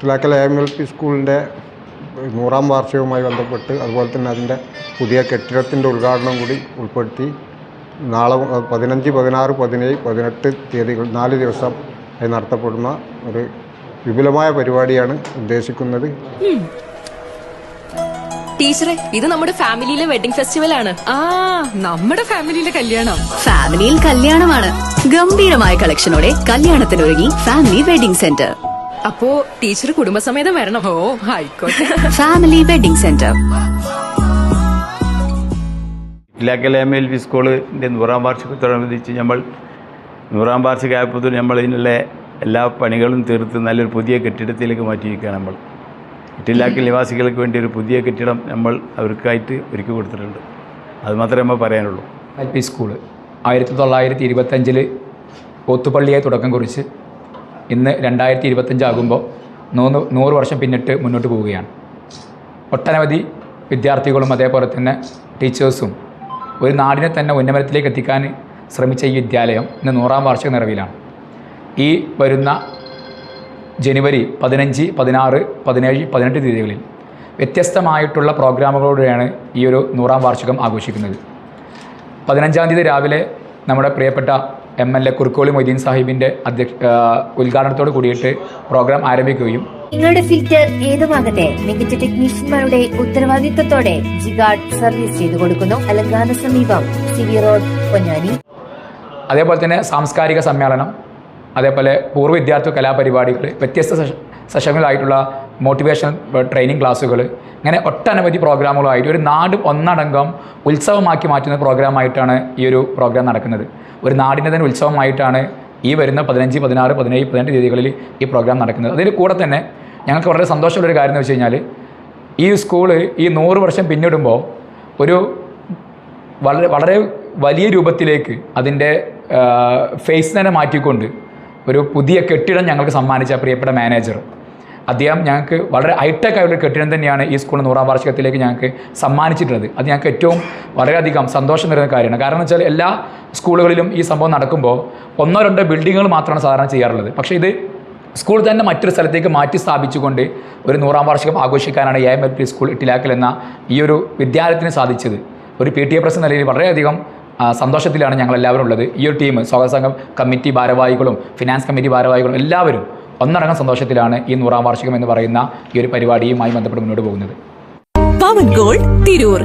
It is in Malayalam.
Ithilakkal A M L P സ്കൂളിന്റെ നൂറാം വാർഷികവുമായി ബന്ധപ്പെട്ട് അതുപോലെ തന്നെ അതിന്റെ പുതിയ കെട്ടിടത്തിന്റെ ഉദ്ഘാടനം കൂടി ഉൾപ്പെടുത്തി. നാളെ പതിനഞ്ച് പതിനാറ് പതിനേഴ് പതിനെട്ട് തീയതികൾ നാല് ദിവസം ആയി നടത്തപ്പെടുന്ന ഒരു വിപുലമായ പരിപാടിയാണ് ഉദ്ദേശിക്കുന്നത്. ടീച്ചറെ ഇത് നമ്മുടെ ഫാമിലിയിലെ വെഡിങ് ഫെസ്റ്റിവൽ ആണ് ആ നമ്മുടെ ഫാമിലിയിലെ കല്യാണം. ഫാമിലിയിൽ കല്യാണമാണ്. ഗംഭീരമായ കളക്ഷനോടെ കല്യാണത്തിനൊരുങ്ങി ഫാമിലി വെഡിംഗ് സെന്റർ. അപ്പോ ടീച്ചർ കുടുംബസമേതം വരണം. ഓ ആയിക്കോട്ടെ. Family wedding centre Ilakkal M L P സ്കൂളിന്റെ നൂറാം വാർഷികത്തോടനുബന്ധിച്ച് നമ്മൾ നൂറാം വാർഷികമായപ്പോൾ നമ്മൾ ഇതിനുള്ള എല്ലാ പണികളും തീർത്ത് നല്ലൊരു പുതിയ കെട്ടിടത്തിലേക്ക് മാറ്റിയിരിക്കുകയാണ് നമ്മൾ. ഇട്ടിലാക്കൽ നിവാസികൾക്ക് വേണ്ടി ഒരു പുതിയ കെട്ടിടം നമ്മൾ അവർക്കായിട്ട് ഒരുക്കി കൊടുത്തിട്ടുണ്ട്. അത് മാത്രമേ നമ്മൾ പറയാനുള്ളൂ. എൽ പി സ്കൂൾ ആയിരത്തി തൊള്ളായിരത്തി ഇരുപത്തഞ്ചിൽ പോത്തുപള്ളിയായി തുടക്കം കുറിച്ച് ഇന്ന് രണ്ടായിരത്തി ഇരുപത്തഞ്ചാകുമ്പോൾ നൂറ് നൂറ് വർഷം പിന്നിട്ട് മുന്നോട്ട് പോവുകയാണ്. ഒട്ടനവധി വിദ്യാർത്ഥികളും അതേപോലെ തന്നെ ടീച്ചേഴ്സും ഒരു നാടിനെ തന്നെ ഉന്നമനത്തിലേക്ക് എത്തിക്കാൻ ശ്രമിച്ച ഈ വിദ്യാലയം ഇന്ന് നൂറാം വാർഷിക നിറവിലാണ്. ഈ വരുന്ന ജനുവരി പതിനഞ്ച് പതിനാറ് പതിനേഴ് പതിനെട്ട് തീയതികളിൽ വ്യത്യസ്തമായിട്ടുള്ള പ്രോഗ്രാമുകളോടെയാണ് ഈ ഒരു നൂറാം വാർഷികം ആഘോഷിക്കുന്നത്. പതിനഞ്ചാം തീയതി രാവിലെ നമ്മുടെ പ്രിയപ്പെട്ട M L A Kurukkoli Moideen സാഹിബിന്റെ അധ്യക്ഷ ഉദ്ഘാടനത്തോട് കൂടിയിട്ട് പ്രോഗ്രാം ആരംഭിക്കുകയും. നിങ്ങളുടെ ഫിൽറ്റർ ഏതുമാകട്ടെ മികച്ച ടെക്നീഷ്യന്മാരുടെ ഉത്തരവാദിത്തത്തോടെ ജിഗാർഡ് സർവീസ് ചെയ്തു കൊടുക്കുന്നു. അലങ്കാന സമീപം സിവി റോഡ് പൊന്നാനി. അതേപോലെ തന്നെ സാംസ്കാരിക സമ്മേളനം അതേപോലെ പൂർവ വിദ്യാർത്ഥി കലാപരിപാടികൾ വ്യത്യസ്ത സെഷനുകളായിട്ടുള്ള മോട്ടിവേഷൻ ട്രെയിനിങ് ക്ലാസ്സുകൾ ഇങ്ങനെ ഒട്ടനവധി പ്രോഗ്രാമുകളായിട്ട് ഒരു നാട് ഒന്നടങ്കം ഉത്സവമാക്കി മാറ്റുന്ന പ്രോഗ്രാമായിട്ടാണ് ഈ ഒരു പ്രോഗ്രാം നടക്കുന്നത്. ഒരു നാടിന്റെ തന്നെ ഉത്സവമായിട്ടാണ് ഈ വരുന്ന പതിനഞ്ച് പതിനാറ് പതിനേഴ് പതിനെട്ട് തീയതികളിൽ ഈ പ്രോഗ്രാം നടക്കുന്നത്. അതിൽ കൂടെ തന്നെ ഞങ്ങൾക്ക് വളരെ സന്തോഷമുള്ളൊരു കാര്യം എന്ന് വെച്ച് കഴിഞ്ഞാൽ ഈ സ്കൂൾ ഈ നൂറ് വർഷം പിന്നിടുമ്പോൾ ഒരു വളരെ വളരെ വലിയ രൂപത്തിലേക്ക് അതിന്റെ ഫേസ് തന്നെ മാറ്റിക്കൊണ്ട് ഒരു പുതിയ കെട്ടിടം ഞങ്ങൾക്ക് സമ്മാനിച്ച പ്രിയപ്പെട്ട മാനേജർ അദ്ദേഹം ഞങ്ങൾക്ക് വളരെ ഹൈടെക് ആയുള്ള കെട്ടിടം തന്നെയാണ് ഈ സ്കൂളിന്റെ നൂറാം വാർഷികത്തിലേക്ക് ഞങ്ങൾക്ക് സമ്മാനിച്ചിട്ടുള്ളത്. അത് ഞങ്ങൾക്ക് ഏറ്റവും വളരെയധികം സന്തോഷം തരുന്ന കാര്യമാണ്. കാരണം വെച്ചാൽ എല്ലാ സ്കൂളുകളിലും ഈ സംഭവം നടക്കുമ്പോൾ ഒന്നോ രണ്ടോ ബിൽഡിങ്ങുകൾ മാത്രമാണ് സാധാരണ ചെയ്യാറുള്ളത്. പക്ഷേ ഇത് സ്കൂൾ തന്നെ മറ്റൊരു സ്ഥലത്തേക്ക് മാറ്റി സ്ഥാപിച്ചുകൊണ്ട് ഒരു നൂറാം വാർഷികം ആഘോഷിക്കാനാണ് A M L P school Ittilakkal എന്ന ഈ ഒരു വിദ്യാലയത്തിന് സാധിച്ചത്. ഒരു പി ടി എ പ്രസ് നിലയിൽ വളരെയധികം സന്തോഷത്തിലാണ് ഞങ്ങളെല്ലാവരും ഉള്ളത്. ഈ ഒരു ടീം സ്വാഗത സംഘം കമ്മിറ്റി ഭാരവാഹികളും ഫിനാൻസ് കമ്മിറ്റി ഭാരവാഹികളും എല്ലാവരും ഒന്നടങ്കം സന്തോഷത്തിലാണ് ഈ നൂറാം വാർഷികം എന്ന് പറയുന്ന ഈ ഒരു പരിപാടിയുമായി ബന്ധപ്പെട്ട് മുന്നോട്ട് പോകുന്നത്. പവൻ ഗോൾഡ് തിരൂർ.